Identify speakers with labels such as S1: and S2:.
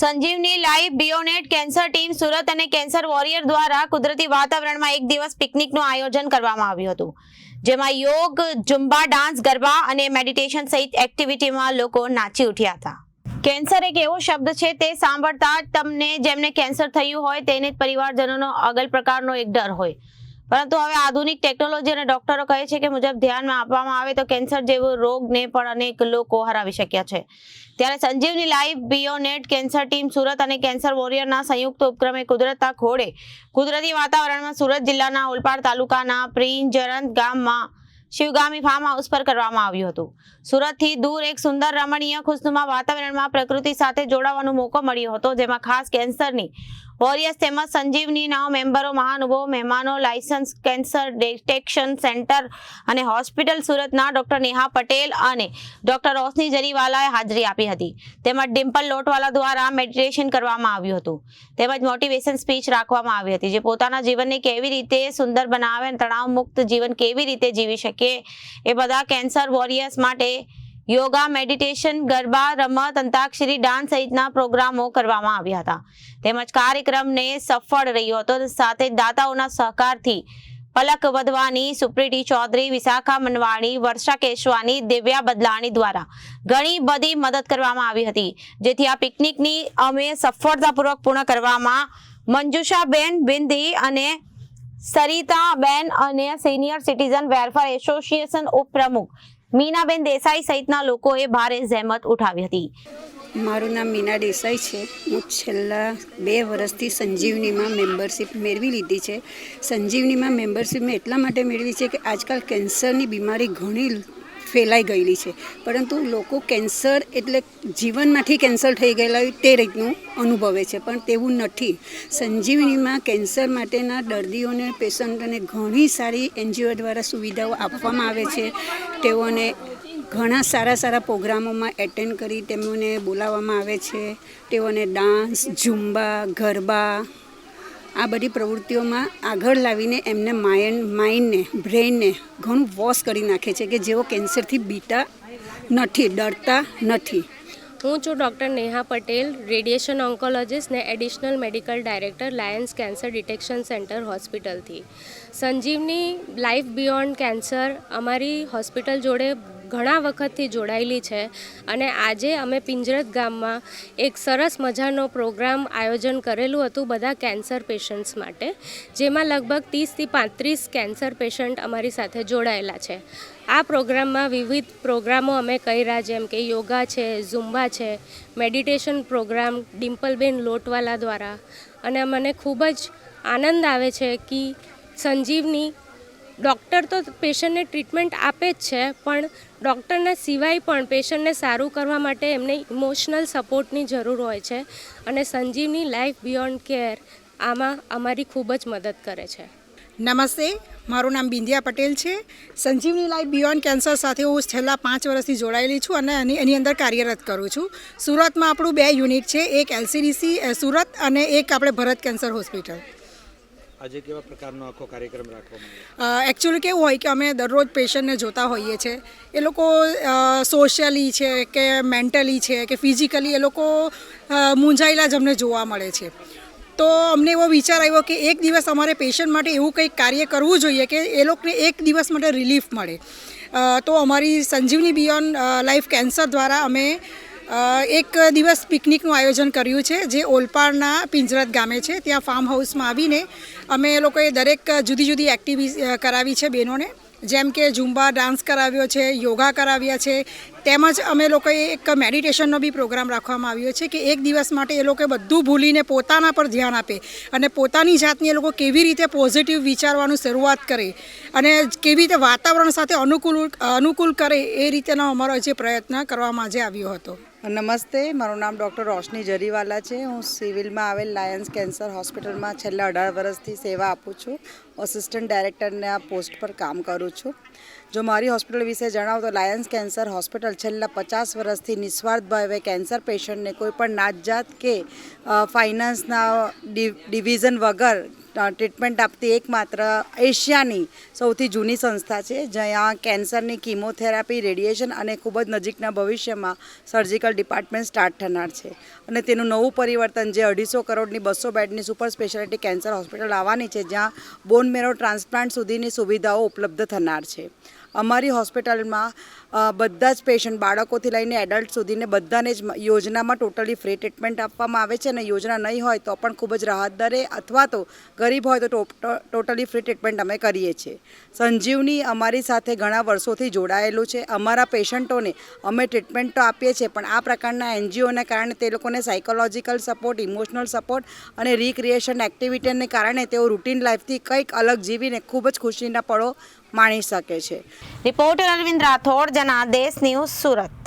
S1: Sanjeevani live beyond cancer team Surat અને cancer warrior દ્વારા કુદરતી વાતાવરણમાં એક દિવસ પિકનિકનું આયોજન કરવામાં આવ્યું હતું. જેમાં યોગ ઝુંબા ડાન્સ, ગરબા અને મેડિટેશન સહિત એક્ટિવિટીમાં લોકો નાચી ઉઠ્યા હતા. કેન્સર એક એવો શબ્દ છે, તે સાંભળતા તમને જેમને કેન્સર થયું હોય, તેને પરિવારજનોનો અગલ પ્રકારનો એક ડર હોય. પરંતુ હવે આધુનિક ટેકનોલોજી અને ડોક્ટરો કહે છે કે મુજબ ધ્યાનમાં આપવામાં આવે તો કેન્સર જેવો રોગને પણ અનેક લોકો હરાવી શક્યા છે. ત્યારે Sanjeevani life beyond cancer team Surat અને કેન્સર વોરિયરના સંયુક્ત ઉપક્રમે કુદરતના ખોળે કુદરતી વાતાવરણમાં સુરત જિલ્લાના ઓલપાડ તાલુકાના પ્રિંજરંત ગામમાં શિવગામી ફાર્મ હાઉસ પર કરવામાં આવ્યું હતું. સુરતથી દૂર એક સુંદર રમણીય ખુશનુમા વાતાવરણમાં પ્રકૃતિ સાથે જોડાવાનો મોકો મળ્યો હતો, જેમાં ખાસ કેન્સરની વોરિયર્સ તેમજ સંજીવનીના મેમ્બરો, મહાનુભવો, મહેમાનો લાયસન્સ કેન્સર ડિટેક્શન સેન્ટર અને હોસ્પિટલ સુરતના ડોક્ટર નેહા પટેલ અને ડોક્ટર રોશની જરીવાલાએ હાજરી આપી હતી. તેમજ ડિમ્પલ લોટવાલા દ્વારા મેડિટેશન કરવામાં આવ્યું હતું. તેમજ મોટિવેશન સ્પીચ રાખવામાં આવી હતી, જે પોતાના જીવનને કેવી રીતે સુંદર બનાવે અને તણાવ મુક્ત જીવન કેવી રીતે જીવી શકે એ બધા કેન્સર વોરિયર્સ માટે યોગા, મેડિટેશન, ગરબા, રમત, અંતાક્ષરી, ડાન્સ સહિતના પ્રોગ્રામો કરવામાં આવ્યા હતા. તેમજ કાર્યક્રમને સફળ રહ્યો હતો. સાથે દાતાઓના સહકારથી પલક વધવાની સુપ્રીતિ ચૌધરી, વિશાખા મનવાણી, વર્ષા કેશવાની, દિવ્યા બદલાણી દ્વારા ઘણી બધી મદદ કરવામાં આવી હતી. જેથી આ પિકનિકની અમે સફળતાપૂર્વક પૂર્ણ કરવામાં મંજુષાબેન બિંદી અને સરિતાબેન અને સિનિયર સિટીઝન વેલફેર એસોસિએશન ઉપપ્રમુખ મીનાબેન દેસાઈ સહિતના લોકોએ ભારે જહેમત ઉઠાવી હતી.
S2: મારું નામ મીના દેસાઈ છે. હું છેલ્લા બે વર્ષથી સંજીવનીમાં મેમ્બરશિપ મેળવી લીધી છે. સંજીવનીમાં મેમ્બરશિપ મેં એટલા માટે મેળવી છે કે આજકાલ કેન્સરની બીમારી ઘણી ફેલાઈ ગયેલી છે. પરંતુ લોકો કેન્સર એટલે જીવનમાંથી કેન્સર થઈ ગયેલા હોય તે રીતનું અનુભવે છે. પણ તેવું નથી. સંજીવનીમાં કેન્સર માટેના દર્દીઓને, પેશન્ટોને ઘણી સારી એનજીઓ દ્વારા સુવિધાઓ આપવામાં આવે છે. તેઓને ઘણા સારા સારા પ્રોગ્રામોમાં એટેન્ડ કરી તેમને બોલાવવામાં આવે છે. તેઓને ડાન્સ, ઝુંબા, ગરબા આ બધી પ્રવૃત્તિઓમાં આગળ લાવીને એમને માઇન્ડ માઇન્ડને બ્રેઇનને ઘણું વોશ કરી નાખે છે કે જેઓ કેન્સરથી બીતા નથી, ડરતા નથી.
S3: હું છું doctor Neha Patel radiation oncologist ને additional medical director Lions cancer detection centre હોસ્પિટલથી Sanjeevani life beyond cancer અમારી હોસ્પિટલ જોડે ઘણા વખતથી જોડાયેલી છે અને આજે અમે પિંજરત ગામમાં એક સરસ મજાનો પ્રોગ્રામ આયોજન કરેલું હતું બધા કેન્સર પેશન્ટ્સ માટે, જેમાં લગભગ ત્રીસથી પાંત્રીસ કેન્સર પેશન્ટ અમારી સાથે જોડાયેલા છે. આ પ્રોગ્રામમાં વિવિધ પ્રોગ્રામો અમે કર્યા, જેમ કે યોગા છે, ઝુંબા છે, મેડિટેશન પ્રોગ્રામ, ડિમ્પલબેન લોટવાલા દ્વારા. અને મને ખૂબ જ આનંદ આવે છે કે સંજીવની ડૉક્ટર તો પેશન્ટને ટ્રીટમેન્ટ આપે જ છે, પણ ડૉક્ટરના સિવાય પણ પેશન્ટને સારું કરવા માટે એમને ઇમોશનલ સપોર્ટની જરૂર હોય છે અને સંજીવની લાઈફ બિયોન્ડ કેર આમાં અમારી ખૂબ જ મદદ કરે છે.
S4: નમસ્તે, મારું નામ બિંદિયા પટેલ છે. સંજીવની લાઈફ બિયોન્ડ કેન્સર સાથે હું છેલ્લા પાંચ વર્ષથી જોડાયેલી છું અને એની એની અંદર કાર્યરત કરું છું. સુરતમાં આપણું બે યુનિટ છે, એક એલસીડીસી સુરત અને એક આપણે ભરત કેન્સર હોસ્પિટલ.
S5: આજે કેવા પ્રકારનો આખો કાર્યક્રમ રાખવામાં
S4: એકચ્યુઅલી કેવું હોય કે અમે દરરોજ પેશન્ટને જોતા હોઈએ છીએ એ લોકો સોશિયલી છે કે મેન્ટલી છે કે ફિઝિકલી એ લોકો મૂંઝાયેલા જ અમને જોવા મળે છે. તો અમને એવો વિચાર આવ્યો કે એક દિવસ અમારે પેશન્ટ માટે એવું કંઈક કાર્ય કરવું જોઈએ કે એ લોકોને એક દિવસ માટે રિલીફ મળે. તો અમારી સંજીવની બિયોન્ડ લાઈફ કેન્સર દ્વારા અમે એક દિવસ પિકનિકનું આયોજન કર્યું છે, જે ઓલપાડના પિંજરત ગામે છે. ત્યાં ફાર્મ હાઉસમાં આવીને અમે લોકોએ દરેક જુદી જુદી એક્ટિવિટી કરાવી છે બહેનોને. જેમ કે ઝુંબા ડાન્સ કરાવ્યો છે, યોગા કરાવ્યા છે, તેમજ અમે લોકોએ એક મેડિટેશનનો બી પ્રોગ્રામ રાખવામાં આવ્યો છે કે એક દિવસ માટે એ લોકો બધું ભૂલીને પોતાના પર ધ્યાન આપે અને પોતાની જાતની એ લોકો કેવી રીતે પોઝિટિવ વિચારવાનું શરૂઆત કરે અને કેવી રીતે વાતાવરણ સાથે અનુકૂળ અનુકૂળ કરે એ રીતેનો અમારો જે પ્રયત્ન કરવામાં આજે આવ્યો હતો.
S6: નમસ્તે, મારું નામ ડૉક્ટર રોશની જરીવાલા છે. હું સિવિલમાં આવેલ લાયન્સ કેન્સર હોસ્પિટલમાં છેલ્લા અઢાર વર્ષથી સેવા આપું છું. અસિસ્ટન્ટ ડાયરેક્ટરના પોસ્ટ પર કામ કરું છું. જો મારી હોસ્પિટલ વિશે જણાવું તો લાયન્સ કેન્સર હોસ્પિટલ છેલ્લા પચાસ વર્ષથી નિસ્વાર્થ ભાવે કેન્સર પેશન્ટને કોઈપણ નાતજાત કે ફાઇનાન્સના ડિવિઝન વગર ટ્રીટમેન્ટ આપતી એકમાત્ર એશિયાની સૌથી જૂની સંસ્થા છે, જ્યાં કેન્સરની કિમોથેરાપી રેડિયેશન અને ખૂબ જ નજીકના ભવિષ્યમાં સર્જિકલ ડિપાર્ટમેન્ટ સ્ટાર્ટ થનાર છે. અને તેનું નવું પરિવર્તન જે અઢીસો કરોડની બસો બેડની સુપર સ્પેશિયાલિટી કેન્સર હોસ્પિટલ આવવાની છે, જ્યાં બોન મેરો ટ્રાન્સપ્લાન્ટ સુધીની સુવિધાઓ ઉપલબ્ધ થનાર છે. અમારી હોસ્પિટલમાં બધા જ પેશન્ટ બાળકોથી લઈને એડલ્ટ સુધીને બધાને જ યોજનામાં ટોટલી ફ્રી ટ્રીટમેન્ટ આપવામાં આવે છે અને યોજના નહીં હોય તો પણ ખૂબ જ રાહત દરે અથવા તો ગરીબ હોય તો ટોટલી ફ્રી ટ્રીટમેન્ટ અમે કરીએ છીએ. સંજીવની અમારી સાથે ઘણા વર્ષોથી જોડાયેલું છે. અમારા પેશન્ટોને અમે ટ્રીટમેન્ટ તો આપીએ છીએ પણ આ પ્રકારના એનજીઓને કારણે તે લોકોને સાયકોલોજીકલ સપોર્ટ ઇમોશનલ સપોર્ટ અને રિક્રિએશન એક્ટિવિટીને કારણે તેઓ રૂટીન લાઈફથી કંઈક અલગ જીવીને ખૂબ જ ખુશીના પળો માણી શકે છે.
S1: Reporter Arvind Rathod Janadesh news Surat